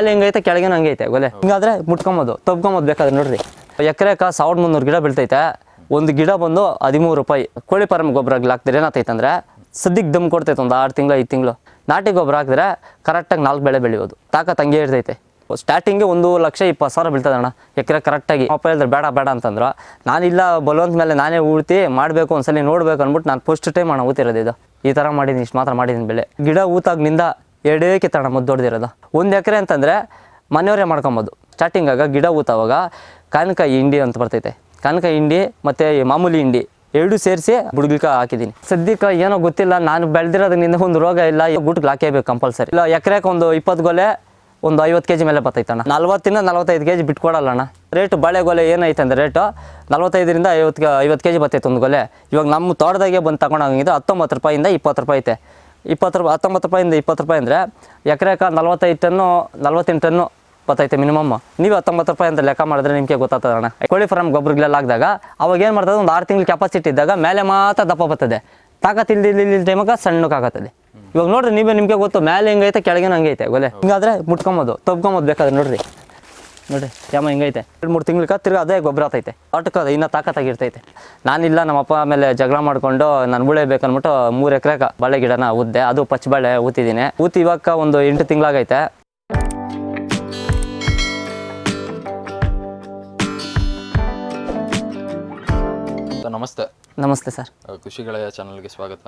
ಅಲ್ಲಿ ಹೆಂಗೈತೆ ಕೆಳಗೆ ಹಂಗೆ ಐತೆ ಗೊಲೆ? ಹಿಂಗಾದ್ರೆ ಮುಟ್ಕೊಂಬೋದು, ತಬ್ಕೊಂಬೋದು ಬೇಕಾದ್ರೆ ನೋಡ್ರಿ. ಎಕರೆಕ ಸಾವಿರದ ಮುನ್ನೂರು ಗಿಡ ಬೀಳ್ತೈತೆ. ಒಂದು ಗಿಡ ಬಂದು ಹದಿಮೂರು ರೂಪಾಯಿ. ಕೋಳಿ ಫಾರ್ಮ್ ಗೊಬ್ಬರ ಹಾಕ್ತಿದ್ರೆ ಏನಾಗ್ತೈತಂದ್ರೆ ಸದ್ಯಕ್ಕೆ ದಮ್ ಕೊಡ್ತೈತೆ ಒಂದು ಆರು ತಿಂಗಳು, ಐದು ತಿಂಗಳು. ನಾಟಿ ಗೊಬ್ಬರ ಹಾಕಿದ್ರೆ ಕರೆಕ್ಟಾಗಿ ನಾಲ್ಕು ಬೆಳೆ ಬೆಳೆಯೋದು ತಾಕತ್ ಹಂಗೆ ಇರ್ತೈತೆ. ಸ್ಟಾರ್ಟಿಂಗೆ ಒಂದು ಲಕ್ಷ ಇಪ್ಪತ್ತು ಸಾವಿರ ಬೀಳ್ತದೆ ಅಣ್ಣ. ಎಕರೆ ಕರೆಕ್ಟಾಗಿ. ಅಪ್ಪ ಹೇಳಿದ್ರೆ, ಬೇಡ ಬೇಡ ಅಂತಂದ್ರು. ನಾನಿಲ್ಲ, ಬಲವಂತ ಮೇಲೆ ನಾನೇ ಉಳ್ತಿ, ಮಾಡಬೇಕು ಒಂದ್ಸಲಿ ನೋಡ್ಬೇಕು ಅಂದ್ಬಿಟ್ಟು ನಾನು ಫಸ್ಟ್ ಟೈಮ್ ಅಣ್ಣ ಊತಿರೋದು ಇದು. ಈ ಥರ ಮಾಡಿದ್ದೀನಿ ಇಷ್ಟು ಮಾತ್ರ ಮಾಡಿದ್ದೀನಿ ಬೆಳೆ ಗಿಡ ಊತಾಗ್ನಿಂದ ಎರಡೇ ಕಿತ್ತಣ ಮುದ್ದೊಡ್ದಿರೋದು ಒಂದು ಎಕರೆ ಅಂತಂದರೆ ಮನೆಯವರೇ ಮಾಡ್ಕೊಬೋದು. ಸ್ಟಾರ್ಟಿಂಗಾಗ ಗಿಡ ಊತವಾಗ ಕಾನಕ ಹಿಂಡಿ ಅಂತ ಬರ್ತೈತೆ. ಕಾನಕ ಹಿಂಡಿ ಮತ್ತು ಮಾಮೂಲಿ ಹಿಂಡಿ ಎರಡು ಸೇರಿಸಿ ಬುಡ್ಗಿಕ ಹಾಕಿದ್ದೀನಿ. ಸದ್ಯಕ್ಕೆ ಏನೋ ಗೊತ್ತಿಲ್ಲ, ನಾನು ಬೆಳೆದಿರೋದ್ರಿಂದ ಒಂದು ರೋಗ ಇಲ್ಲ ಗುಟ್ಗೆ ಹಾಕೇಬೇಕು ಕಂಪಲ್ಸರಿ ಇಲ್ಲ ಎಕರೆಗೆ ಒಂದು ಇಪ್ಪತ್ತು ಗೊಲೆ, ಒಂದು ಐವತ್ತು ಕೆ ಜಿ ಮೇಲೆ ಬರ್ತೈತಣ್ಣ ನಲ್ವತ್ತಿಂದ ನಲ್ವತ್ತೈದು ಕೆ ಜಿ ಬಿಟ್ಕೊಡಲ್ಲಣ್ಣ ರೇಟ್ ಬಳೆ ಬಾಳೆಗೊಲೆ ಏನೈತೆ ಅಂದರೆ ರೇಟು ನಲ್ವತ್ತೈದರಿಂದ ಐವತ್ತು ಐವತ್ತು ಕೆ ಜಿ ಬರ್ತೈತೆ ಒಂದು ಗೊಲೆ. ಇವಾಗ ನಮ್ಮ ತೋಟದಾಗೆ ಬಂದು ತಗೊಂಡೋಗಿದ್ದು ಹತ್ತೊಂಬತ್ತು ರೂಪಾಯಿಂದ ಇಪ್ಪತ್ತು ರೂಪಾಯಿ ಐತೆ. ಇಪ್ಪತ್ತು ರೂಪಾಯಿ ಹತ್ತೊಂಬತ್ತು ರೂಪಾಯಿಂದ ಇಪ್ಪತ್ತು ರೂಪಾಯಿ ಅಂದರೆ ಎಕರೆಕ ನಲ್ವತ್ತೈದು ಟನ್ನು ನಲ್ವತ್ತೆಂಟು ಟನ್ನು ಗೊತ್ತೈತೆ ಮಿನಿಮಮ್ ನೀವು ಹತ್ತೊಂಬತ್ತು ರೂಪಾಯಿ ಅಂತ ಲೆಕ್ಕ ಮಾಡಿದ್ರೆ ನಿಮಗೆ ಗೊತ್ತಾಗ್ತದೆ ಅಣ್ಣ. ಕೋಳಿ ಫಾರ್ಮ್ ಗೊಬ್ಬರಗಳೆಲ್ಲ ಹಾಕಿದಾಗ ಅವಾಗ ಏನು ಮಾಡ್ತದೆ? ಒಂದು ಆರು ತಿಂಗಳು ಕೆಪಾಸಿಟಿ ಇದ್ದಾಗ ಮೇಲೆ ಮಾತ್ರ ದಪ್ಪ ಬರ್ತದೆ. ತಾಕತ್ ಇಲ್ದಿಲ್ಲ ಟೈಮಾಗ ಸಣ್ಣಕ್ಕಾಗತ್ತದೆ ಇವಾಗ ನೋಡ್ರಿ, ನೀವೇ ನಿಮಗೆ ಗೊತ್ತು, ಮೇಲೆ ಹೆಂಗೈತೆ ಕೆಳಗೆ ಹಂಗೈತೆ ಗೊಲೆ? ಹಿಂಗಾದ್ರೆ ಮುಟ್ಕೊಂಬೋದು, ತಬ್ಕೊಂಬೋದು ಬೇಕಾದ್ರೆ ನೋಡ್ರಿ. ನೋಡ್ರಿ ಯಾಮ ಹಿಂಗೈತೆ? ಎರಡು ಮೂರು ತಿಂಗ್ಳಿಗೆ ತಿರ್ಗಿ ಅದೇ ಗೊಬ್ಬರ ಆತೈತೆ. ಆಟಕ್ಕೆ ಇನ್ನೂ ತಾಕತ್ತಾಗಿರ್ತೈತೆ ನಾನಿಲ್ಲ ನಮ್ಮ ಅಪ್ಪ ಮೇಲೆ ಜಗಳ ಮಾಡ್ಕೊಂಡು ನಾನು ಬುಳೆ ಬೇಕನ್ಬಿಟ್ಟು ಮೂರು ಎಕರೆಗೆ ಬಾಳೆ ಗಿಡನ ಉದ್ದೆ, ಅದು ಪಚ್ಚ ಬಾಳೆ ಊತಿದ್ದೀನಿ ಊತಿ ಇವಾಗ ಒಂದು ಎಂಟು ತಿಂಗಳಾಗೈತೆ. ನಮಸ್ತೆ. ನಮಸ್ತೆ ಸರ್. ಕೃಷಿ ಗೆಳೆಯ ಚಾನಲ್ಗೆ ಸ್ವಾಗತ.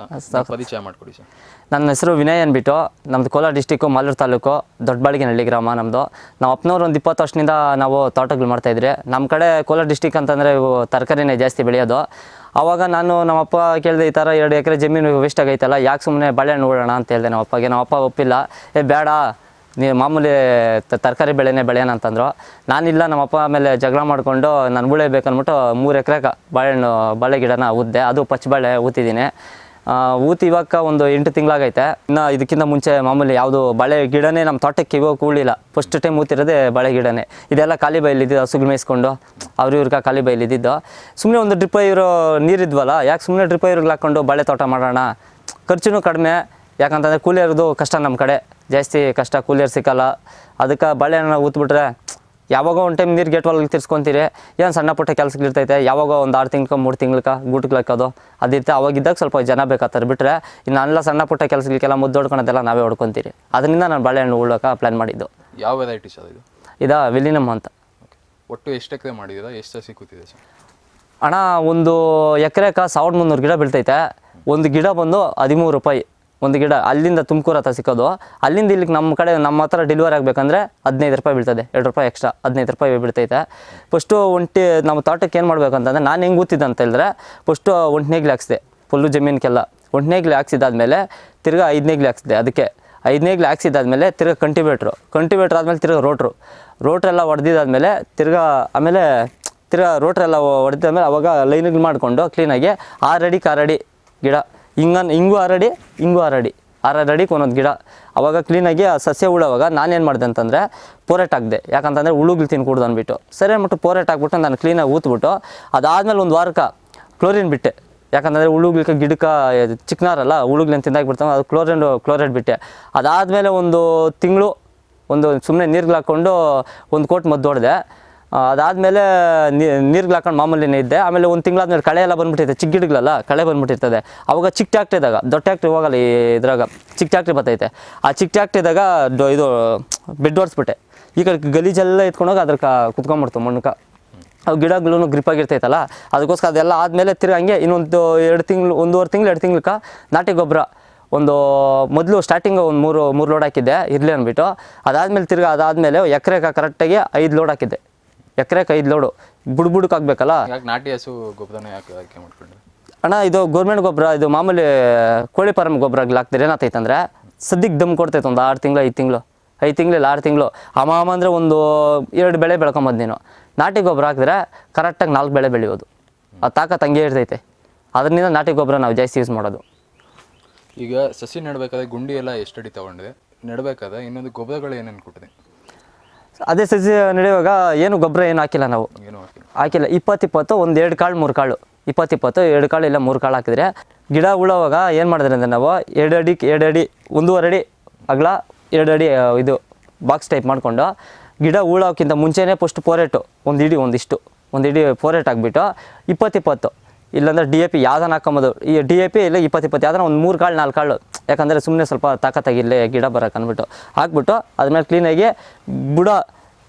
ಪರಿಚಯ ಮಾಡಿಕೊಡಿ ಸರ್. ನನ್ನ ಹೆಸರು ವಿನಯ್ ಅನ್ಬಿಟ್ಟು ನಮ್ಮದು ಕೋಲಾರ ಡಿಸ್ಟಿಕ್ಕು ಮಾಲೂರು ತಾಲೂಕು ದೊಡ್ಡಬಾಳಿಗೆನಹಳ್ಳಿ ಗ್ರಾಮ ನಮ್ಮದು ನಾವು ಅಪ್ಪನವ್ರು ಒಂದು ಇಪ್ಪತ್ತು ವರ್ಷದಿಂದ ನಾವು ತೋಟಗಳು ಮಾಡ್ತಾಯಿದ್ರಿ ನಮ್ಮ ಕಡೆ ಕೋಲಾರ ಡಿಸ್ಟಿಕ್ ಅಂತಂದರೆ ಇವು ತರಕಾರಿನೇ ಜಾಸ್ತಿ ಬೆಳೆಯೋದು. ಆವಾಗ ನಾನು ನಮ್ಮಪ್ಪ ಕೇಳಿದೆ ಈ ಥರ ಎರಡು ಎಕರೆ ಜಮೀನು ವೇಸ್ಟ್ ಆಗೈತಲ್ಲ ಯಾಕೆ ಸುಮ್ಮನೆ ಬಾಳೆಹಣ್ಣು ಉಳೋಣ ಅಂತ ಹೇಳಿದೆ ನಮ್ಮ ಅಪ್ಪಗೆ ನಮ್ಮ ಅಪ್ಪ ಒಪ್ಪಿಲ್ಲ ಏ ಬೇಡ ನೀ ಮಾಮೂಲಿ ತರಕಾರಿ ಬೆಳೆನೇ ಬೆಳೆಯೋಣ ಅಂತಂದ್ರು. ನಾನಿಲ್ಲ ನಮ್ಮ ಅಪ್ಪ ಮೇಲೆ ಜಗಳ ಮಾಡಿಕೊಂಡು ನಾನು ಬುಳೆ ಬೇಕನ್ಬಿಟ್ಟು ಮೂರು ಎಕರೆಗೆ ಬಾಳೆಹಣ್ಣು, ಬಾಳೆ ಗಿಡನ ಉದ್ದೆ ಅದು ಪಚ್ಚ ಬಾಳೆ ಊತಿದ್ದೀನಿ. ಊತಿ ಇವಾಗ ಒಂದು ಎಂಟು ತಿಂಗಳಾಗೈತೆ. ಇನ್ನು ಇದಕ್ಕಿಂತ ಮುಂಚೆ ಮಾಮೂಲಿ ಯಾವುದು ಬಾಳೆ ಗಿಡನೇ ನಮ್ಮ ತೋಟಕ್ಕೆ ಇವಾಗ ಕೂಳಿಲ್ಲ ಫಸ್ಟ್ ಟೈಮ್ ಊತಿರೋದೇ ಬಾಳೆ ಗಿಡನೇ. ಇದೆಲ್ಲ ಖಾಲಿ ಬೈಲಿ ಇದ್ದಿದ್ದು ಹಸುಗಳು ಮೇಯಿಸ್ಕೊಂಡು. ಅವ್ರ ಇವ್ರಿಗೆ ಖಾಲಿ ಬೈಲಿದ್ದಿದ್ದು. ಸುಮ್ಮನೆ ಒಂದು ಡ್ರಿಪ್ ಇರೋ ನೀರಿದ್ವಲ್ಲ, ಯಾಕೆ ಸುಮ್ಮನೆ ಡ್ರಿಪ್ ಇವ್ರಿಗೆ ಹಾಕ್ಕೊಂಡು ಬಾಳೆ ತೋಟ ಮಾಡೋಣ? ಖರ್ಚು ಕಡಿಮೆ. ಯಾಕಂತಂದರೆ ಕೂಲಿಯರ್ದು ಕಷ್ಟ ನಮ್ಮ ಕಡೆ. ಜಾಸ್ತಿ ಕಷ್ಟ ಕೂಲಿಯರ್ ಸಿಕ್ಕಲ್ಲ. ಅದಕ್ಕೆ ಬಾಳೆಹಣ್ಣು ಊತ್ಬಿಟ್ರೆ ಯಾವಾಗ ಒಂದು ಟೈಮ್ ನೀರು ಗೇಟ್ ಒಳಗೆ ತಿರ್ಸ್ಕೊತೀರಿ? ಏನು ಸಣ್ಣ ಪುಟ್ಟ ಕೆಲ್ಸಗಳು ಇರ್ತೈತೆ? ಯಾವಾಗ ಒಂದು ಆರು ತಿಂಗ್ಳು ಮೂರು ತಿಂಗ್ಳಕ್ಕೆ ಗುಟ್ಗ್ಲಾಕೋದು ಹಾಕೋದು? ಅದಿರುತ್ತೆ ಅವಾಗಿದ್ದಾಗ ಸ್ವಲ್ಪ ಜನ ಬೇಕಾಗ್ತಾರೆ. ಬಿಟ್ಟರೆ ಇನ್ನು ಅಲ್ಲ ಸಣ್ಣ ಪುಟ್ಟ ಕೆಲಸಗಳಿಗೆಲ್ಲ ಮುದ್ದು ಹೊಡ್ಕೊಳೋದೆಲ್ಲ ನಾವೇ ಹೊಡ್ಕೊತೀರಿ. ಅದರಿಂದ ನಾನು ಬಾಳೆಹಣ್ಣು ಉಳ್ಳೋಕೆ ಪ್ಲ್ಯಾನ್ ಮಾಡಿದ್ದು. ಯಾವ ವೆರೈಟೀಸ್ ಅದು ಇದು? ಇದು ವಿಲಿನಮ್ ಅಂತ. ಒಟ್ಟು ಎಷ್ಟು ಎಕರೆ ಮಾಡಿದ್ದೀರಾ ಎಷ್ಟು ಸಿಕ್ಕುತ್ತಿದೆ ಕೂತಿದೆ ಸರ್ ಹಣ ಒಂದು ಎಕರೆಕ ಸಾವಿರದ ಮುನ್ನೂರು ಗಿಡ ಬೀಳ್ತೈತೆ. ಒಂದು ಗಿಡ ಬಂದು ಹದಿಮೂರು ರೂಪಾಯಿ. ಒಂದು ಗಿಡ ಅಲ್ಲಿಂದ ತುಮಕೂರು ಹತ್ರ ಸಿಕ್ಕೋದು. ಅಲ್ಲಿಂದ ಇಲ್ಲಿಗೆ ನಮ್ಮ ಕಡೆ ನಮ್ಮ ಹತ್ರ ಡೆಲಿವರಿ ಆಗಬೇಕಂದ್ರೆ ಹದಿನೈದು ರೂಪಾಯಿ ಬೀಳ್ತದೆ. ಎರಡು ರೂಪಾಯಿ ಎಕ್ಸ್ಟ್ರಾ ಹದಿನೈದು ರೂಪಾಯಿ ಬೀಳ್ತೈತೆ. ಫಸ್ಟು ಒಂಟಿ, ನಮ್ಮ ತೋಟಕ್ಕೆ ಏನು ಮಾಡಬೇಕಂತಂದ್ರೆ ನಾನು ಹೆಂಗೆ ಗೊತ್ತಿದ್ದೆ ಅಂತ ಹೇಳಿದ್ರೆ ಫಸ್ಟು ಒಂಟ್ನೇಗ್ಲಿ ಹಾಕ್ಸಿದೆ, ಫುಲ್ಲು ಜಮೀನಿಗೆಲ್ಲ ಒಂಟ್ನೇಗ್ಲಿ ಹಾಕ್ಸಿದಾದ್ಮೇಲೆ ತಿರ್ಗಿ ಐದನೇಗ್ಲಿ ಹಾಕ್ಸಿದೆ ಅದಕ್ಕೆ. ಐದನೇಗ್ಲಿ ಹಾಕ್ಸಿದಾದ್ಮೇಲೆ ತಿರ್ಗಿ ಕಂಟಿಬೇಟ್ರು ಕಂಟಿವೇಟ್ರ್ ಆದಮೇಲೆ ತಿರ್ಗಿ ರೋಟ್ರು ರೋಟ್ರೆಲ್ಲ ಹೊಡೆದಿದ್ದಾದ್ಮೇಲೆ ತಿರ್ಗಿ ಆಮೇಲೆ ತಿರ್ಗಿ ರೋಟ್ರೆಲ್ಲ ಹೊಡೆದಾದ್ಮೇಲೆ ಅವಾಗ ಲೈನಿಗೆ ಮಾಡಿಕೊಂಡು ಕ್ಲೀನಾಗಿ ಆರು ರೆಡಿ ಆರು ಅಡಿ ಗಿಡ ಹಿಂಗನ್ ಹಿಂಗೂ ಹರಡಿ ಹಿಂಗೂ ಹರಡಿ ಆರಾರು ಒಂದೊಂದು ಗಿಡ. ಅವಾಗ ಕ್ಲೀನಾಗಿ ಆ ಸಸ್ಯ ಉಳವಾಗ ನಾನೇನು ಮಾಡಿದೆ ಅಂತಂದರೆ ಪೋರೆಟ್ ಹಾಕಿದೆ. ಯಾಕಂತಂದರೆ ಹುಳುಗಳು ತಿನ್ಕೊಡ್ದು ಅಂದ್ಬಿಟ್ಟು. ಸರಿ ಅಂದ್ಬಿಟ್ಟು ಪೋರೆಟ್ ಹಾಕ್ಬಿಟ್ಟು ನಾನು ಕ್ಲೀನಾಗಿ ಊತ್ಬಿಟ್ಟು ಅದಾದಮೇಲೆ ಒಂದು ವಾರಕ್ಕೆ ಕ್ಲೋರಿನ್ ಬಿಟ್ಟೆ. ಯಾಕಂತಂದರೆ ಹುಳುಗಳಿಗೆ ಗಿಡಕ್ಕೆ ಚಿಕ್ಕನಾರಲ್ಲ ತಿಂದಾಗಿ ತಿಂದಾಕ್ಬಿಡ್ತಾವೆ ಅದು ಕ್ಲೋರಿನ್ ಕ್ಲೋರೈಡ್ ಬಿಟ್ಟೆ. ಅದಾದಮೇಲೆ ಒಂದು ತಿಂಗಳು ಒಂದು ಸುಮ್ಮನೆ ನೀರ್ಗಳು ಹಾಕ್ಕೊಂಡು ಒಂದು ಕೋಟ್ ಮದ್ದು ಹೊಡೆದೆ ಅದಾದಮೇಲೆ ನೀರ್ಗೆ ಹಾಕೊಂಡು ಮಾಮೂಲಿನೇ ಇದ್ದೆ. ಆಮೇಲೆ ಒಂದು ತಿಂಗಳಾದ್ಮೇಲೆ ಕಳೆ ಎಲ್ಲ ಬಂದ್ಬಿಟ್ಟಿದೆ, ಚಿಕ್ಕ ಗಿಡಗಳೆಲ್ಲ ಕಳೆ ಬಂದ್ಬಿಟ್ಟಿರ್ತದೆ. ಅವಾಗ ಚಿಕ್ಕ ಟ್ಯಾಕ್ಟ್ರಿ ಇದ್ದಾಗ, ದೊಡ್ಡ ಟ್ಯಾಕ್ಟ್ರಿ ಹೋಗಲ್ಲ ಈ ಇದ್ರಾಗ, ಚಿಕ್ಕ ಟ್ಯಾಕ್ಟ್ರಿ ಬರ್ತೈತೆ. ಆ ಚಿಕ್ಕ ಟ್ಯಾಕ್ಟ್ರಿ ಇದ್ದಾಗ ಇದು ಬೆಡ್ ಹೊಡ್ಸ್ಬಿಟ್ಟೆ ಈ ಕಡೆ ಗಲೀಜೆಲ್ಲ ಎತ್ಕೊಂಡೋಗಿ ಅದ್ರ ಕುತ್ಕೊಂಡ್ಬಿಡ್ತು ಮಣ್ಣಕ. ಅವು ಗಿಡಗಳೂ ಗ್ರಿಪ್ ಆಗಿರ್ತೈತಲ್ಲ, ಅದಕ್ಕೋಸ್ಕರ ಅದೆಲ್ಲ ಆದಮೇಲೆ ತಿರ್ಗಿ ಹಂಗೆ ಇನ್ನೊಂದು ಎರಡು ತಿಂಗಳು, ಒಂದೂವರೆ ತಿಂಗಳು, ಎರಡು ತಿಂಗ್ಳಕ್ಕೆ ನಾಟಿ ಗೊಬ್ಬರ ಒಂದು ಮೊದಲು ಸ್ಟಾರ್ಟಿಂಗ್ ಒಂದು ಮೂರು ಮೂರು ಲೋಡ್ ಹಾಕಿದ್ದೆ, ಇರಲಿ ಅಂದ್ಬಿಟ್ಟು. ಅದಾದಮೇಲೆ ತಿರ್ಗಿ ಅದಾದಮೇಲೆ ಎಕರೆಗೆ ಕರೆಕ್ಟಾಗಿ ಐದು ಲೋಡ್ ಹಾಕಿದ್ದೆ. ಎಕರೆಗೆ ಐದು ಲೋಡು ಬುಡ್ ಬುಡಕ್ಕೆ ಹಾಕ್ಬೇಕಲ್ಲ ಯಾಕೆ ನಾಟಿ ಹಸು ಗೊಬ್ಬರನ ಯಾಕೆ ಆಯ್ಕೆ ಮಾಡ್ಕೊಂಡ್ರಿ? ಅಣ್ಣ ಇದು ಗೌರ್ಮೆಂಟ್ ಗೊಬ್ಬರ ಇದು ಮಾಮೂಲಿ ಕೋಳಿ ಫಾರ್ಮ್ ಗೊಬ್ಬರ ಹಾಕ್ತಾರೆ ಏನಾಗ್ತೈತೆ ಅಂದರೆ ಸದ್ಯಕ್ಕೆ ದಮ್ ಕೊಡ್ತೈತೆ ಒಂದು ಆರು ತಿಂಗಳು ಐದು ತಿಂಗಳು ಐದು ತಿಂಗಳಿಲ್ಲ ಆರು ತಿಂಗಳು. ಅಮಾಮ ಅಂದರೆ ಒಂದು ಎರಡು ಬೆಳೆ ಬೆಳ್ಕೊಂಬಂದು ನೀನು. ನಾಟಿ ಗೊಬ್ಬರ ಹಾಕಿದ್ರೆ ಕರೆಕ್ಟಾಗಿ ನಾಲ್ಕು ಬೆಳೆ ಬೆಳೆಯೋದು ಆ ತಾಕತ್ ಹಂಗೆ ಇರ್ತೈತೆ. ಅದರಿಂದ ನಾಟಿ ಗೊಬ್ಬರ ನಾವು ಜಾಸ್ತಿ ಯೂಸ್ ಮಾಡೋದು. ಈಗ ಸಸಿ ನೆಡಬೇಕಾದ್ರೆ ಗುಂಡಿ ಎಲ್ಲ ಎಷ್ಟು ಅಡಿ ತಗೊಂಡಿದೆ ನೆಡಬೇಕಾದ್ರೆ ಇನ್ನೊಂದು ಗೊಬ್ಬರಗಳು ಏನೇನು ಕೊಟ್ಟಿದೆ? ಅದೇ ಸಸಿ ನಡೆಯುವಾಗ ಏನು ಗೊಬ್ಬರ ಏನು ಹಾಕಿಲ್ಲ ನಾವು. ಏನೋ ಹಾಕಿಲ್ಲ. ಇಪ್ಪತ್ತಿಪ್ಪತ್ತು ಇಪ್ಪತ್ತು ಇಪ್ಪತ್ತು ಒಂದು ಎರಡು ಕಾಳು ಮೂರು ಕಾಳು. ಇಪ್ಪತ್ತು ಇಪ್ಪತ್ತು ಎರಡು ಕಾಳು ಇಲ್ಲ ಮೂರು ಕಾಳು ಹಾಕಿದ್ರೆ ಗಿಡ ಉಳೋವಾಗ ಏನು ಮಾಡಿದ್ರೆ ಅಂದರೆ ನಾವು ಎರಡು ಅಡಿ ಎರಡು ಅಡಿ ಒಂದೂವರೆ ಅಡಿ ಅಗಲ ಎರಡು ಅಡಿ ಇದು ಬಾಕ್ಸ್ ಟೈಪ್ ಮಾಡಿಕೊಂಡು ಗಿಡ ಉಳೋಕ್ಕಿಂತ ಮುಂಚೆನೇ ಫಸ್ಟ್ ಪೋರೇಟು. ಒಂದು ಇಡಿ ಒಂದಿಷ್ಟು. ಒಂದು ಇಡೀ ಪೋರೇಟ್ ಹಾಕ್ಬಿಟ್ಟು ಇಪ್ಪತ್ತಿಪ್ಪತ್ತು ಇಲ್ಲಾಂದ್ರೆ ಡಿ ಎ ಪಿ ಯಾವ್ದಾನ ಹಾಕೊಂಬೋದು ಈ ಡಿ ಎ ಪಿ ಇಲ್ಲ ಇಪ್ಪತ್ತು ಇಪ್ಪತ್ತು ಯಾವ್ದಾರ ಒಂದು ಮೂರು ಕಾಳು ನಾಲ್ಕು ಕಾಳು. ಯಾಕಂದರೆ ಸುಮ್ಮನೆ ಸ್ವಲ್ಪ ತಾಕತ್ತಾಗಿರಲಿ ಗಿಡ ಬರೋಕೆ ಅಂದ್ಬಿಟ್ಟು ಹಾಕ್ಬಿಟ್ಟು ಅದ್ಮೇಲೆ ಕ್ಲೀನಾಗಿ ಬುಡ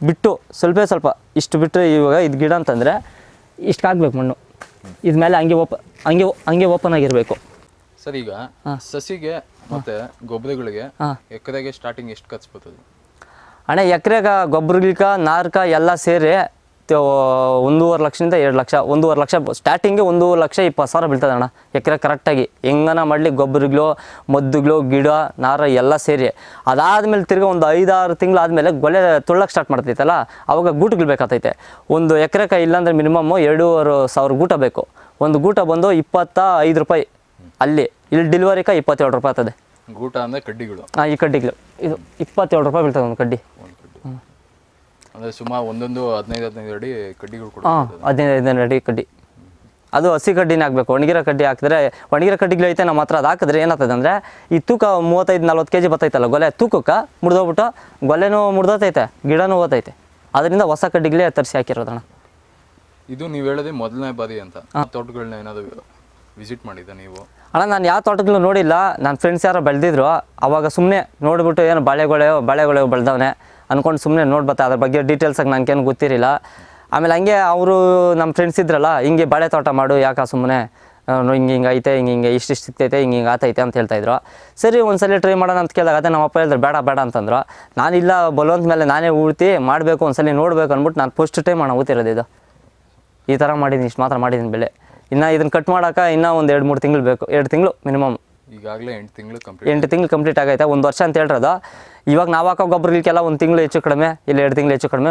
ಬಿಟ್ಟು ಸ್ವಲ್ಪ ಸ್ವಲ್ಪ ಇಷ್ಟು ಬಿಟ್ಟರೆ ಇವಾಗ ಇದು ಗಿಡ ಅಂತಂದರೆ ಇಷ್ಟು ಹಾಕ್ಬೇಕು ಮಣ್ಣು. ಇದ್ಮೇಲೆ ಹಂಗೆ ಓಪ ಹಂಗೆ ಹಂಗೆ ಓಪನ್ ಆಗಿರಬೇಕು. ಸರ್ ಈಗ ಸಸಿಗೆ ಮತ್ತೆ ಗೊಬ್ಬರಗಳಿಗೆ ಎಕರೆಗೆ ಸ್ಟಾರ್ಟಿಂಗ್ ಎಷ್ಟು ಖರ್ಚು ಬರ್ತದೆ? ಅಣ್ಣ ಎಕರೆಗ ಗೊಬ್ಬರಗಳಿಕ ನಾರ್ಕ ಎಲ್ಲ ಸೇರಿ ಒಂದೂವರೆ ಲಕ್ಷದಿಂದ ಎರಡು ಲಕ್ಷ ಒಂದೂವರೆ ಲಕ್ಷ ಸ್ಟಾರ್ಟಿಂಗೆ ಒಂದು ಲಕ್ಷ ಇಪ್ಪತ್ತು ಸಾವಿರ ಬೀಳ್ತದೆ ಅಣ್ಣ. ಎಕರೆ ಕರೆಕ್ಟಾಗಿ ಹೆಂಗನ ಮಾಡಲಿ ಗೊಬ್ಬರಗಳು ಮದ್ದುಗಳು ಗಿಡ ನಾರ ಎಲ್ಲ ಸೇರಿ. ಅದಾದಮೇಲೆ ತಿರ್ಗಿ ಒಂದು ಐದಾರು ತಿಂಗಳಾದಮೇಲೆ ಗೊಲೆ ತುಳ್ಳಕ್ಕೆ ಸ್ಟಾರ್ಟ್ ಮಾಡ್ತೈತಲ್ಲ ಅವಾಗ ಗೂಟಗಳು ಬೇಕಾಗ್ತೈತೆ ಒಂದು ಎಕರೆಕ ಇಲ್ಲಾಂದ್ರೆ ಮಿನಿಮಮ್ ಎರಡೂವರೆ ಸಾವಿರ ಗೂಟ ಬೇಕು. ಒಂದು ಗೂಟ ಬಂದು ಇಪ್ಪತ್ತ ಐದು ರೂಪಾಯಿ. ಅಲ್ಲಿ ಇಲ್ಲಿ ಡೆಲಿವರಿಕ ಇಪ್ಪತ್ತೇಳು ರೂಪಾಯಿ ಆಗ್ತದೆ. ಗೂಟ ಅಂದರೆ ಕಡ್ಡಿಗಳು. ಹಾಂ ಈ ಕಡ್ಡಿಗಳು. ಇದು ಇಪ್ಪತ್ತೇಳು ರೂಪಾಯಿ ಬೀಳ್ತದೆ ಒಂದು ಕಡ್ಡಿ. ಅಂದ್ರೆ ಸುಮಾರು ಒಂದೊಂದು ಹದಿನೈದು ಹದಿನೈದು ಅಡಿ ಕಡ್ಡಿಗಳು ಕೂಡ ಹಾಂ ಹದಿನೈದು ಹದಿನೈದು ಅಡಿ ಕಡ್ಡಿ. ಅದು ಹಸಿ ಕಡ್ಡಿನೇ ಹಾಕ್ಬೇಕು ಒಣಗಿರೋ ಕಡ್ಡಿ ಹಾಕಿದ್ರೆ ಒಣಗಿರೋ ಕಡ್ಡಿಗಳು ಐತೆ ನಮ್ಮ ಹತ್ರ ಅದು ಹಾಕಿದ್ರೆ ಏನಾಗ್ತದೆ ಅಂದರೆ ಈ ತೂಕ ಮೂವತ್ತೈದು ನಲ್ವತ್ತು ಕೆ ಜಿ ಬರ್ತೈತಲ್ಲ ಗೊಲೆ ತೂಕಕ್ಕೆ ಮುಡ್ದೋಗ್ಬಿಟ್ಟು ಗೊಲೆನೂ ಮುರಿದೋತೈತೆ ಗಿಡನೂ ಓದೈತೆ ಅದರಿಂದ ಹೊಸ ಕಡ್ಡಿಗಳೇ ತರಿಸಿ ಹಾಕಿರೋದಣ್ಣ. ಇದು ನೀವು ಹೇಳೋದೇ ಮೊದಲನೇ ಬಾರಿ ಅಂತ. ತೋಟಗಳನ್ನ ಏನಾದ್ರು ವಿಸಿಟ್ ಮಾಡಿದ್ದೆ ನೀವು? ಅಣ್ಣ ನಾನು ಯಾವ ತೋಟಗಳು ನೋಡಿಲ್ಲ. ನನ್ನ ಫ್ರೆಂಡ್ಸ್ ಯಾರೋ ಬೆಳೆದಿದ್ರು. ಅವಾಗ ಸುಮ್ಮನೆ ನೋಡಿಬಿಟ್ಟು ಏನು ಬಾಳೆಗೊಳೆ ಬಾಳೆಗೊಳೆ ಬೆಳೆದವನೆ. ಅಂದ್ಕೊಂಡು ಸುಮ್ಮನೆ ನೋಡ್ಬತ್ತಾ ಅದ್ರ ಬಗ್ಗೆ ಡೀಟೇಲ್ಸಾಗಿ ನನಗೇನು ಗೊತ್ತಿರಲಿಲ್ಲ. ಆಮೇಲೆ ಹಂಗೆ ಅವರು ನಮ್ಮ ಫ್ರೆಂಡ್ಸ್ ಇದ್ರಲ್ಲ ಹಿಂಗೆ ಬಾಳೆ ತೋಟ ಮಾಡು ಯಾಕೆ ಸುಮ್ಮನೆ ಹಿಂಗೆ ಹಿಂಗೆ ಐತೆ ಹಿಂಗೆ ಹಿಂಗೆ ಇಷ್ಟು ಸಿಗ್ತೈತೆ ಹಿಂಗೆ ಹಿಂಗೆ ಆತೈತೆ ಅಂತ ಹೇಳ್ತಾಯಿದ್ರು ಸರಿ ಒಂದ್ಸಲ ಟ್ರೈ ಮಾಡೋಣ ಅಂತ ಕೇಳಿದಾಗ ಅದೇ ನಮ್ಮಪ್ಪ ಹೇಳಿದ್ರು ಬೇಡ ಬೇಡ ಅಂತಂದ್ರು. ನಾನಿಲ್ಲ ಬಲವಂತ ಮೇಲೆ ನಾನೇ ಉಳ್ತಿ ಮಾಡಬೇಕು ಒಂದ್ಸಲ ನೋಡಬೇಕು ಅಂದ್ಬಿಟ್ಟು ನಾನು ಫಸ್ಟ್ ಟೈಮ್ ಮಾಡೋ ಊತಿರೋದು ಇದು. ಈ ಥರ ಮಾಡಿದ್ದೀನಿ ಇಷ್ಟು ಮಾತ್ರ ಮಾಡಿದ್ದೀನಿ ಬೆಳೆ ಇನ್ನು ಇದನ್ನು ಕಟ್ ಮಾಡೋಕೆ ಇನ್ನೂ ಒಂದು ಎರಡು ಮೂರು ತಿಂಗಳು ಬೇಕು ಎರಡು ತಿಂಗಳು ಮಿನಿಮಮ್ ಈಗಾಗಲೇ ಎಂಟು ತಿಂಗಳು ಕಂಪ್ಲೀಟ್ ಎಂಟು ತಿಂಗಳು ಕಂಪ್ಲೀಟ್ ಆಗೈತೆ ಒಂದು ವರ್ಷ ಅಂತ ಹೇಳಿರೋದು. ಇವಾಗ ನಾವು ಹಾಕೋ ಗೊಬ್ಬರಗಳಿಗೆಲ್ಲ ಒಂದು ತಿಂಗಳು ಹೆಚ್ಚು ಕಡಿಮೆ ಇಲ್ಲ ಎರಡು ತಿಂಗಳು ಹೆಚ್ಚು ಕಡಿಮೆ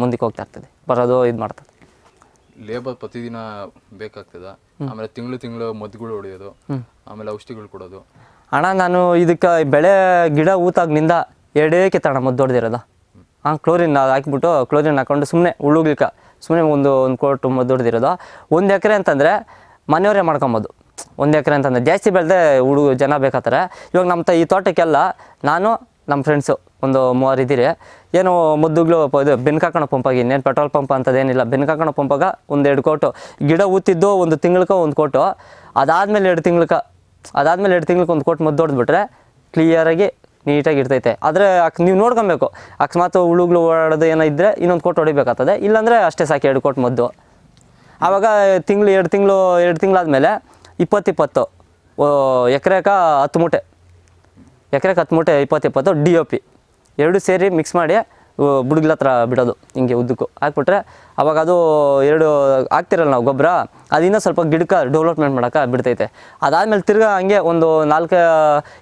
ಮುಂದಕ್ಕೆ ಹೋಗ್ತಾ ಇರ್ತದೆ ಬರೋದು ಇದು ಮಾಡ್ತದೆ. ಲೇಬರ್ ಪ್ರತಿದಿನ ಬೇಕಾಗ್ತದ. ಆಮೇಲೆ ತಿಂಗಳು ತಿಂಗಳು ಮದ್ದುಗಳು ಹೊಡೆಯೋದು ಆಮೇಲೆ ಔಷಧಿಗಳು ಕೊಡೋದು. ಅಣ್ಣ ನಾನು ಇದಕ್ಕೆ ಬೆಳೆ ಗಿಡ ಊತಾಗ್ನಿಂದ ಎರಡೇ ಕೆತ್ತಣ ಮದ್ದು ಹೊಡೆದಿರೋದು ಹಾಂ ಕ್ಲೋರಿನ್ ಹಾಕಿಬಿಟ್ಟು ಕ್ಲೋರಿನ್ ಹಾಕೊಂಡು ಸುಮ್ಮನೆ ಉಳುಗ್ಲಿಕ್ಕೆ. ಸುಮ್ಮನೆ ಒಂದು ಒಂದು ಕೋಟು ಮದ್ದು ಹೊಡೆದಿರೋದು ಒಂದು ಎಕರೆ ಅಂತಂದರೆ ಮನೆಯವರೇ ಮಾಡ್ಕೊಂಬೋದು. ಒಂದು ಎಕರೆ ಅಂತಂದರೆ ಜಾಸ್ತಿ ಬೆಳೆದೇ ಹುಡುಗ ಜನ ಬೇಕಾತಾರೆ ಇವಾಗ ನಮ್ಮ ತ ಈ ತೋಟಕ್ಕೆಲ್ಲ ನಾನು ನಮ್ಮ ಫ್ರೆಂಡ್ಸು ಒಂದು ಮೂವರು ಇದ್ದೀರಿ. ಏನು ಮುದ್ದುಗಳು ಪ- ಇದು ಬೆನ್ಕಾಕಣ ಪಂಪಾಗಿ ಇನ್ನೇನು ಪೆಟ್ರೋಲ್ ಪಂಪ್ ಅಂತದೇನಿಲ್ಲ. ಬೆನ್ಕಾಕಣ ಪಂಪಾಗ ಒಂದು ಎರಡು ಕೋಟು. ಗಿಡ ಊತಿದ್ದು ಒಂದು ತಿಂಗ್ಳಕ್ಕೆ ಒಂದು ಕೋಟು. ಅದಾದಮೇಲೆ ಎರಡು ತಿಂಗ್ಳಕ್ಕೆ ಅದಾದಮೇಲೆ ಎರಡು ತಿಂಗ್ಳಿಗೆ ಒಂದು ಕೋಟು ಮದ್ದು ಹೊಡೆದ್ಬಿಟ್ರೆ ಕ್ಲಿಯರಾಗಿ ನೀಟಾಗಿ ಇರ್ತೈತೆ. ಆದರೆ ಅಕ್ ನೀವು ನೋಡ್ಕೊಬೇಕು. ಅಕಸ್ಮಾತ್ ಹುಳುಗಳು ಓಡಾಡೋದು ಏನೋ ಇದ್ದರೆ ಇನ್ನೊಂದು ಕೋಟ್ ಹೊಡಿಬೇಕಾಗ್ತದೆ. ಇಲ್ಲಾಂದರೆ ಅಷ್ಟೇ ಸಾಕು ಎರಡು ಕೋಟ್ ಮದ್ದು. ಆವಾಗ ತಿಂಗಳು, ಎರಡು ತಿಂಗಳು, ಎರಡು ತಿಂಗಳಾದಮೇಲೆ ಇಪ್ಪತ್ತಿಪ್ಪತ್ತು ಎಕರೆಕ ಹತ್ತು ಮೂಟೆ. ಎಕರೆಗೆ ಹತ್ತು ಮೂಟೆ ಇಪ್ಪತ್ತು ಇಪ್ಪತ್ತು ಡಿ ಒ ಪಿ ಎರಡು ಸೇರಿ ಮಿಕ್ಸ್ ಮಾಡಿ ಬುಡುಗ್ಲ ಹತ್ರ ಬಿಡೋದು ಹಿಂಗೆ ಉದ್ದಕ್ಕೂ. ಹಾಕ್ಬಿಟ್ರೆ ಅವಾಗ ಅದು ಎರಡು ಹಾಕ್ತಿರಲ್ಲ ನಾವು ಗೊಬ್ಬರ ಅದಿನ್ನೂ ಸ್ವಲ್ಪ ಗಿಡಕ್ಕೆ ಡೆವಲಪ್ಮೆಂಟ್ ಮಾಡೋಕೆ ಬಿಡ್ತೈತೆ. ಅದಾದಮೇಲೆ ತಿರ್ಗಾ ಹಂಗೆ ಒಂದು ನಾಲ್ಕು,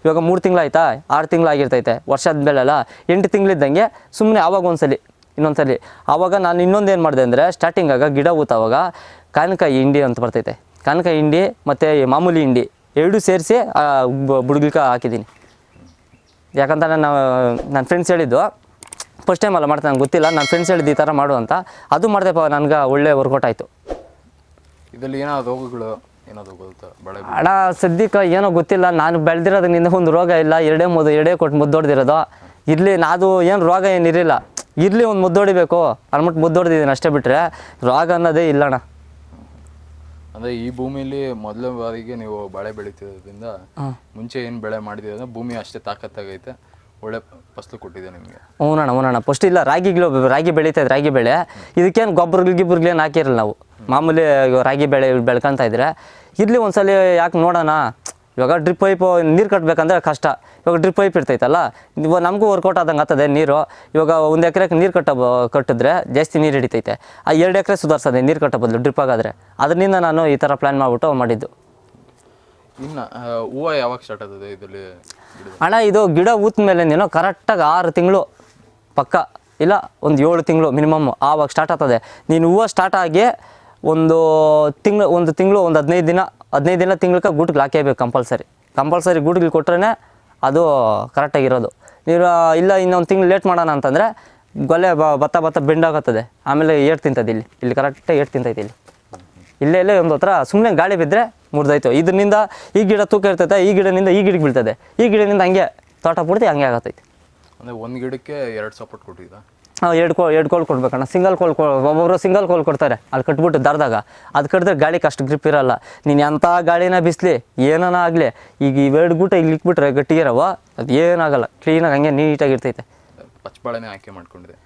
ಇವಾಗ ಮೂರು ತಿಂಗಳಾಯ್ತಾ, ಆರು ತಿಂಗಳಾಗಿರ್ತೈತೆ ವರ್ಷದ ಮೇಲೆಲ್ಲ ಎಂಟು ತಿಂಗಳಿದ್ದಂಗೆ ಸುಮ್ಮನೆ ಆವಾಗ ಒಂದ್ಸಲಿ, ಇನ್ನೊಂದ್ಸಲಿ. ಆವಾಗ ನಾನು ಇನ್ನೊಂದು ಏನು ಮಾಡಿದೆ ಅಂದರೆ ಸ್ಟಾರ್ಟಿಂಗಾಗ ಗಿಡ ಊತಾವಾಗ ಕಾನಕಾಯಿ ಹಿಂಡಿ ಅಂತ ಬರ್ತೈತೆ. ಕಾನಕಾಯಿ ಹಿಂಡಿ ಮತ್ತು ಮಾಮೂಲಿ ಹಿಂಡಿ, ಎರಡೂ ಸೇರಿಸಿ ಬುಡಗ್ಲಿಕ್ಕೆ ಹಾಕಿದ್ದೀನಿ. ಯಾಕಂತ ನಾನು ನನ್ನ ಫ್ರೆಂಡ್ಸ್ ಹೇಳಿದ್ದು ಫಸ್ಟ್ ಟೈಮ್ ಅಲ್ಲ ಮಾಡ್ತಾ ನಂಗೆ ಗೊತ್ತಿಲ್ಲ ನನ್ನ ಫ್ರೆಂಡ್ಸ್ ಹೇಳಿದ್ದು ಈ ಥರ ಮಾಡು ಅಂತ. ಅದು ಮಾಡಿದೆಪ್ಪ ನನಗೆ ಒಳ್ಳೆ ವರ್ಕೌಟ್ ಆಯಿತು. ಇದರಲ್ಲಿ ಏನಾದ್ರು ರೋಗಗಳು ಏನಾದ್ರು ಗೊತ್ತಾ ಬಳೆ ಅಣ್ಣ ಸದ್ಯಕ್ಕೆ ಏನೋ ಗೊತ್ತಿಲ್ಲ. ನಾನು ಬೆಳೆದಿರೋದ್ರಿಂದ ಒಂದು ರೋಗ ಇಲ್ಲ. ಎರಡೇ ಮುದ್ದು ಎರಡೇ ಕೊಟ್ಟು ಮುದ್ದೊಡ್ದಿರೋದು. ಇರಲಿ ನಾದು ಏನು ರೋಗ ಏನಿರಲಿಲ್ಲ. ಇರಲಿ ಒಂದು ಮುದ್ದೊಡಿಬೇಕು. ಅನ್ಬಿಟ್ಟು ಮುದ್ದೊಡ್ದಿದ್ದೀನಿ ಅಷ್ಟೇ ಬಿಟ್ಟರೆ ರೋಗ ಅನ್ನೋದೇ ಇಲ್ಲಣ್ಣ. ಅಂದ್ರೆ ಈ ಭೂಮಿಲಿ ಮೊದಲ ಬಾರಿಗೆ ನೀವು ಬಾಳೆ ಬೆಳೀತಿರೋದ್ರಿಂದ ಮುಂಚೆ ಏನು ಬೆಳೆ ಮಾಡಿದ್ರೆ ಭೂಮಿ ಅಷ್ಟೇ ತಾಕತ್ತಾಗೈತೆ ಒಳ್ಳೆ ಫಸ್ಲು ಕೊಟ್ಟಿದೆ ನಿಮಗೆ. ಹ್ಞೂನಣ್ಣ ಹ್ಞೂನಣ್ಣ ಫಸ್ಟ್ ಇಲ್ಲ ರಾಗಿಗಳು ರಾಗಿ ಬೆಳೀತಾ ಇದ್ರೆ ರಾಗಿ ಬೆಳೆ. ಇದಕ್ಕೇನು ಗೊಬ್ಬರ ಗಿಬ್ಬರ್ಗಳೇನು ಹಾಕಿರಲ್ಲ ನಾವು. ಮಾಮೂಲಿ ರಾಗಿ ಬೆಳೆ ಬೆಳ್ಕೊಂತ ಇದ್ರೆ ಇರಲಿ ಒಂದ್ಸಲ ಯಾಕೆ ನೋಡೋಣ? ಇವಾಗ ಡ್ರಿಪ್ ಪೈಪು ನೀರು ಕಟ್ಟಬೇಕಂದ್ರೆ ಕಷ್ಟ. ಇವಾಗ ಡ್ರಿಪ್ ಪೈಪ್ ಇರ್ತೈತಲ್ಲ ಇವಾಗ ನಮಗೂ ವರ್ಕೌಟ್ ಆದಂಗೆ ಆಗ್ತದೆ ನೀರು. ಇವಾಗ ಒಂದು ಎಕರೆಗೆ ನೀರು ಕಟ್ಟ ಕಟ್ಟಿದ್ರೆ ಜಾಸ್ತಿ ನೀರು ಹಿಡಿತೈತೆ. ಆ ಎರಡು ಎಕರೆ ಸುಧಾರಿಸೋದೆ ನೀರು ಕಟ್ಟೋ ಬದಲು ಡ್ರಿಪ್ ಆಗಾದರೆ. ಅದರಿಂದ ನಾನು ಈ ಥರ ಪ್ಲ್ಯಾನ್ ಮಾಡಿಬಿಟ್ಟು ಮಾಡಿದ್ದು. ಇನ್ನು ಹೂವು ಯಾವಾಗ ಸ್ಟಾರ್ಟ್ ಆಗ್ತದೆ ಇದರಲ್ಲಿ ಅಣ್ಣ ಇದು ಗಿಡ ಊತ್ ಮೇಲೆ ನೀನು ಕರೆಕ್ಟಾಗಿ ಆರು ತಿಂಗಳು ಪಕ್ಕ. ಇಲ್ಲ ಒಂದು ಏಳು ತಿಂಗಳು ಮಿನಿಮಮ್ ಆವಾಗ ಸ್ಟಾರ್ಟ್ ಆಗ್ತದೆ. ನೀನು ಹೂವು ಸ್ಟಾರ್ಟ್ ಆಗಿ ಒಂದು ತಿಂಗಳು ಒಂದು ತಿಂಗಳು ಒಂದು ಹದಿನೈದು ದಿನ ಹದಿನೈದು ದಿನ ತಿಂಗ್ಳಕ್ಕೆ ಗೂಟ್ಗಳು ಹಾಕೇಬೇಕು ಕಂಪಲ್ಸರಿ ಕಂಪಲ್ಸರಿ ಗೂಟ್ಗಳು ಕೊಟ್ರೆ ಅದು ಕರೆಕ್ಟಾಗಿರೋದು ನೀವು ಇಲ್ಲ, ಇನ್ನೊಂದು ತಿಂಗ್ಳು ಲೇಟ್ ಮಾಡೋಣ ಅಂತಂದರೆ ಗೊಲೆ ಬ, ಭತ್ತ ಭತ್ತ ಬೆಂಡಾಗುತ್ತದೆ ಆಮೇಲೆ ಏಟ್ ತಿಂತದೆ ಇಲ್ಲಿ. ಇಲ್ಲಿ ಕರೆಕ್ಟಾಗಿ ಏಟ್ ತಿಂತೈತೆ ಇಲ್ಲಿ. ಇಲ್ಲೇ ಇಲ್ಲೇ ಒಂದು ಹತ್ರ ಸುಮ್ಮನೆ ಗಾಳಿ ಬಿದ್ದರೆ ಮುರಿದಾಯ್ತು. ಇದರಿಂದ ಈ ಗಿಡ ತೂಕ ಇರ್ತೈತೆ, ಈ ಗಿಡದಿಂದ ಈ ಗಿಡಕ್ಕೆ ಬೀಳ್ತದೆ. ಈ ಗಿಡದಿಂದ ಹಂಗೆ ತೋಟ ಪೂರ್ತಿ ಹಂಗೆ ಆಗತ್ತೈತೆ ಅಂದರೆ ಒಂದು ಗಿಡಕ್ಕೆ ಎರಡು ಸಪೋರ್ಟ್ ಕೊಟ್ಟಿದ್ದ ಎರಡು ಕೋ ಎರಡು ಕೋಲ್ ಕೊಡ್ಬೇಕಣ್ಣ. ಸಿಂಗಲ್ ಕೋಲ್ ಕೊ ಒಬ್ಬೊಬ್ಬರು ಸಿಂಗಲ್ ಕೋಲ್ ಕೊಡ್ತಾರೆ. ಅಲ್ಲಿ ಕಟ್ಬಿಟ್ಟು ದರ್ದಾಗ. ಅದು ಕಟ್ಟಿದ್ರೆ ಗಾಳಿಗೆ ಅಷ್ಟು ಗ್ರಿಪ್ ಇರಲ್ಲ. ನೀನು ಎಂಥ ಗಾಳಿನ ಬಿಸಿಲಿ ಏನನ ಆಗಲಿ ಈಗ ಇವೆರಡು ಗೂಟ ಇಲ್ಲಿ ಇಟ್ಬಿಟ್ರೆ ಗಟ್ಟಿಗಿರವ ಅದು ಏನಾಗಲ್ಲ. ಕ್ಲೀನಾಗಿ ಹಂಗೆ ನೀಟಾಗಿ ಇರ್ತೈತೆ ಪಚ್ಚಬಾಳೆನೇ ಆಯ್ಕೆ ಮಾಡ್ಕೊಂಡಿದೆ.